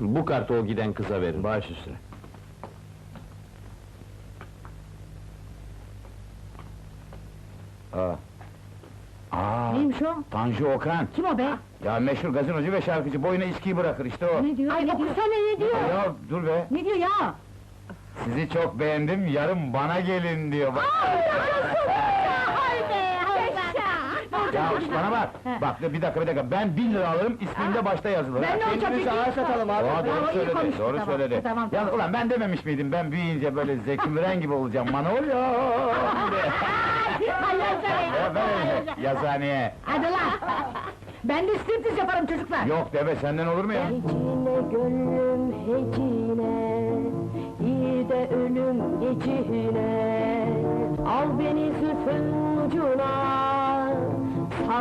Bu kartı o giden kıza verin. Baş üstüne. Aa. Aa, Neymiş o? Tanju Okan. Kim o be? Ya meşhur gazinocu ve şarkıcı boyuna içkiyi bırakır işte o. Ne diyor? Ay okusana ne diyor? Ya dur be. Ne diyor ya? Sizi çok beğendim, yarın bana gelin diyor. Bak. Be, hay be. Ya bana bak. Bak bir dakika bir dakika. Ben bin lira alırım, ismim de başta yazılır. Ben olacak Kendimizi peki? ağır satalım abi. Aa, doğru iyi söyledi, konuştun, doğru tamam, söyledi. tamam, Ya tamam. ulan ben dememiş miydim? Ben büyüyünce böyle Zeki Müren gibi olacağım. Manolya. Yazar Ya ben yazıhaneye. Hadi lan! Ben de striptiz yaparım çocuklar! Yok deve senden olur mu ya? Hecine gönlüm hecine İyi de ölüm gecine Al beni zülfün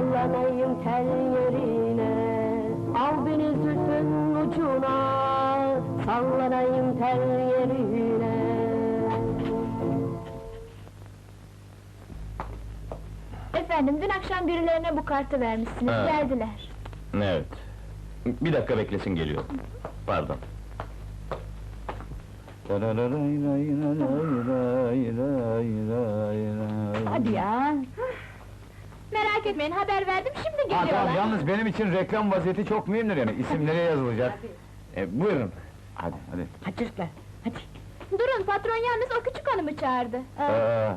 Sallanayım tel yerine Al beni zülfün ucuna Sallanayım tel yerine Efendim, dün akşam birilerine bu kartı vermişsiniz, Ha. geldiler. Evet. Bir dakika beklesin geliyor. Pardon. Hadi ya! Merak etmeyin, haber verdim, şimdi Ha, geliyorlar. tamam, yalnız benim için reklam vaziyeti çok mühimdir yani. İsim nereye yazılacak? E, buyurun. Hadi, hadi. Hadi çocuklar, hadi! Durun, patron yalnız o küçük hanımı çağırdı. Aa.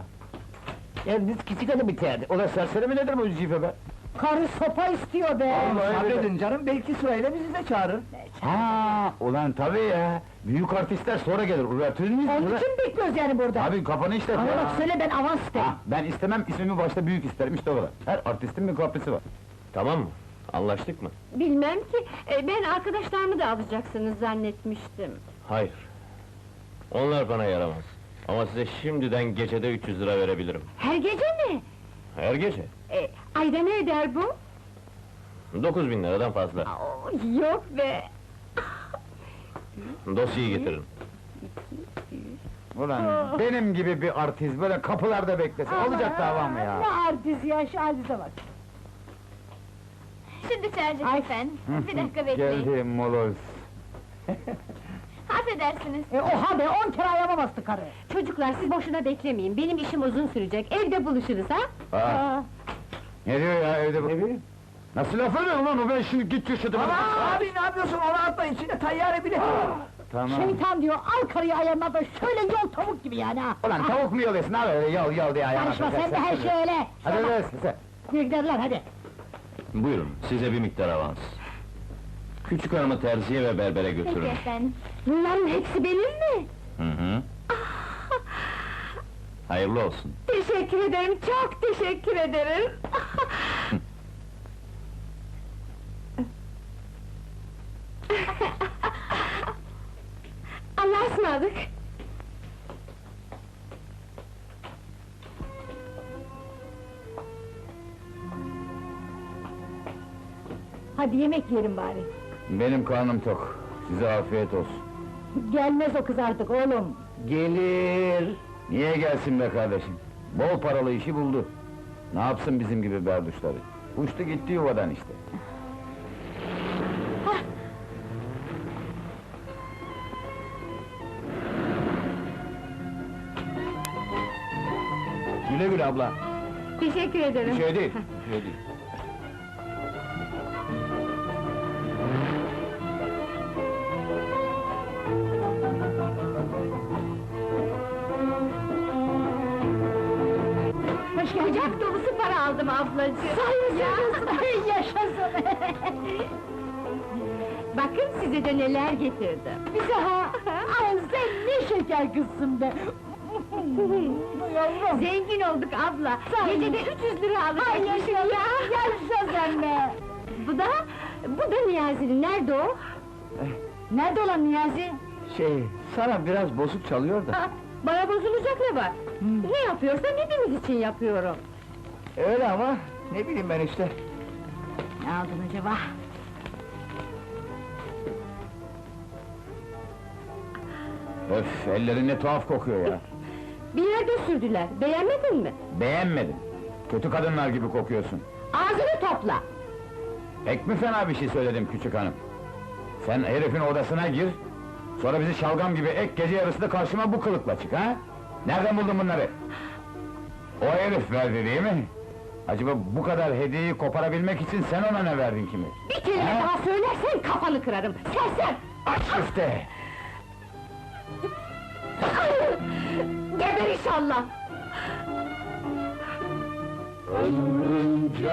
Ya biz küçük hanım biterdi. Ulan serseri mi nedir bu Zücife be? Karı sopa istiyor be! Sabredin canım, belki sırayla bizi de çağırır. Ha, ulan tabii ya. Büyük artistler sonra gelir. Uğratır mıyız? Onun için bekliyoruz yani burada! Abi kafanı işlet Bana ya. bak söyle ben avans isterim! Ha, ben istemem, ismimi başta büyük isterim, işte o kadar. Her artistin bir kaprisi var. Tamam mı? Anlaştık mı? Bilmem ki, e, ben arkadaşlarımı da alacaksınız zannetmiştim. Hayır. Onlar bana yaramaz. Ama size şimdiden gecede 300 lira verebilirim. Her gece mi? Her gece. E, ayda ne eder bu? 9000 bin liradan fazla. Oo, yok be! Dosyayı getirin. Ulan benim gibi bir artist böyle kapılarda beklese, olacak dava mı ya? Ne artist ya, şu halinize bak! Şimdi çağıracak Ay. efendim, bir dakika bekleyin. Geldi moloz. Affedersiniz, E oha be, on kere ayağıma bastı karı! Çocuklar siz boşuna beklemeyin, benim işim uzun sürecek, evde buluşuruz ha? Ha, Aa, ne diyor ya evde bu? Nasıl laf öyle ulan o ben şimdi git yaşadım. Abi ne yapıyorsun? Onu atma içine tayyare bile. Tamam. şeytan diyor, al karıyı ayağına da şöyle yol tavuk gibi yani ha! Ulan tavuk mu yalıyorsun abi öyle yal yal diye ayağına. Karışma sen- de her şey öyle! Hadi hadi sen. Yürü giderler hadi! Buyurun, size bir miktar avans. Küçük hanımı terziye ve berbere peki götürün. efendim. Bunların hepsi benim mi? Hı hı. Hayırlı olsun. Teşekkür ederim, çok teşekkür ederim! Allah'a ısmarladık! Hadi yemek yiyelim bari! Benim karnım tok. Size afiyet olsun. Gelmez o kız artık oğlum! Gelir. Niye gelsin be kardeşim? Bol paralı işi buldu. Ne yapsın bizim gibi berduşları? Uçtu gitti yuvadan işte. Güle güle abla. Teşekkür ederim. Bir şey değil. Bir şey değil. Aldım ablacığım. Yaşasın! Yaşasın! Bakın size de neler getirdim. Bize ha! Ay sen ne şeker kızsın be! Yavrum! Zengin olduk abla. Ol. Gecede 300 lira Ay alacakmışım yaşa ya. Yaşa sen be! Bu da, bu da Niyazi'nin. Nerede o? Nerede olan Niyazi? Şey, sana biraz bozuk çalıyor da. Aa, bana bozulacak ne var? Ne yapıyorsam hepimiz için yapıyorum. Öyle ama, ne bileyim ben işte. Ne aldın acaba? Öf, ellerin ne tuhaf kokuyor ya. Bir yerde sürdüler. Beğenmedin mi? Beğenmedim. Kötü kadınlar gibi kokuyorsun. Ağzını topla. Pek mi fena bir şey söyledim küçük hanım? Sen herifin odasına gir, sonra bizi şalgam gibi ek gece yarısında karşıma bu kılıkla çık ha? Nereden buldun bunları? O herif verdi değil mi? Acaba bu kadar hediyeyi koparabilmek için sen ona ne verdin kimi? Bir kelime He? daha söylersen kafanı kırarım. Sersem! Aç üfte! Geber inşallah! Ömrümce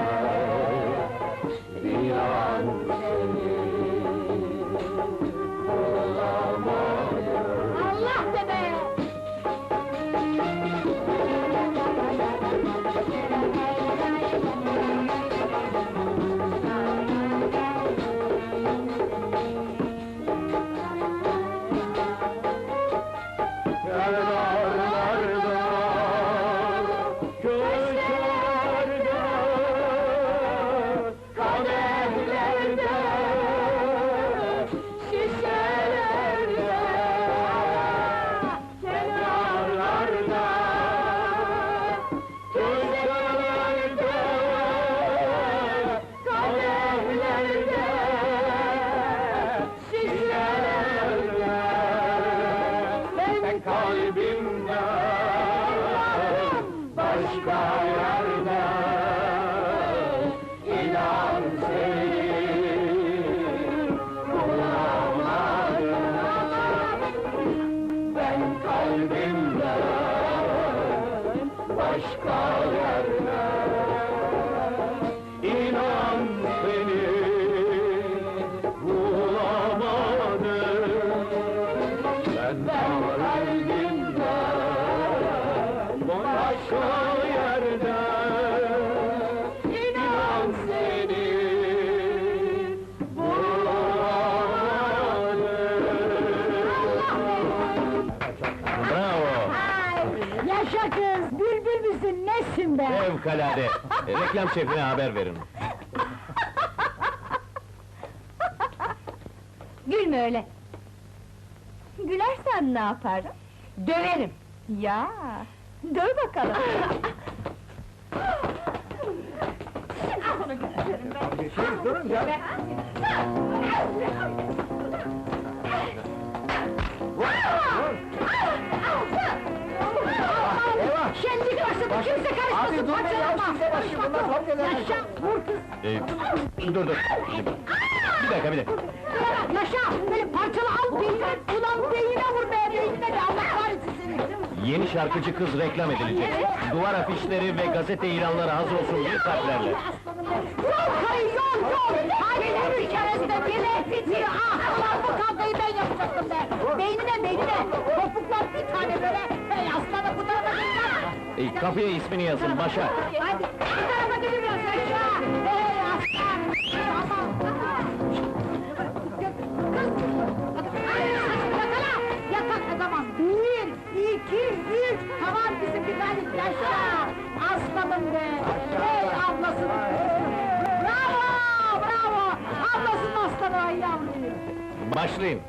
Ben kalbimden başka yerde inan seni bulamadım. Bravo! Yaşa kız! Bülbül müsün, nesin be? Fevkalade! E, Reklam şefine haber verin. Gülme öyle! Gülersen ne yaparım? Döverim! Ya! Döv bakalım! Durun ya. Başladı, kimse karışmasın, Abi dur be ya, parçalama! bunlar. Yaşa, vur kız! E, dur dur! Bir dakika bir dakika! Yaşa, böyle parçala al beynine, ulan beynine vur be, beynine be, Allah kahretsin seni! Yeni şarkıcı kız reklam edilecek. Duvar afişleri ve gazete ilanları hazır olsun bir kalplerle. Yol karı, yol, yol! Aileler ülkemizde bile bitiyor, ah! Ulan bu kavgayı ben yapacaktım be! Beynine, beynine! Topuklar bir tane böyle, E, kapıya ismini yazın başa. Hadi, bu tarafa biraz aşağı! Hey aslan! Tamam! Bir, iki, üç! Tamam bizim bir tane yaşa! Aslanım be! Hey ablasın! Bravo! Bravo! Ablasının aslanı ay yavrum! Başlayın.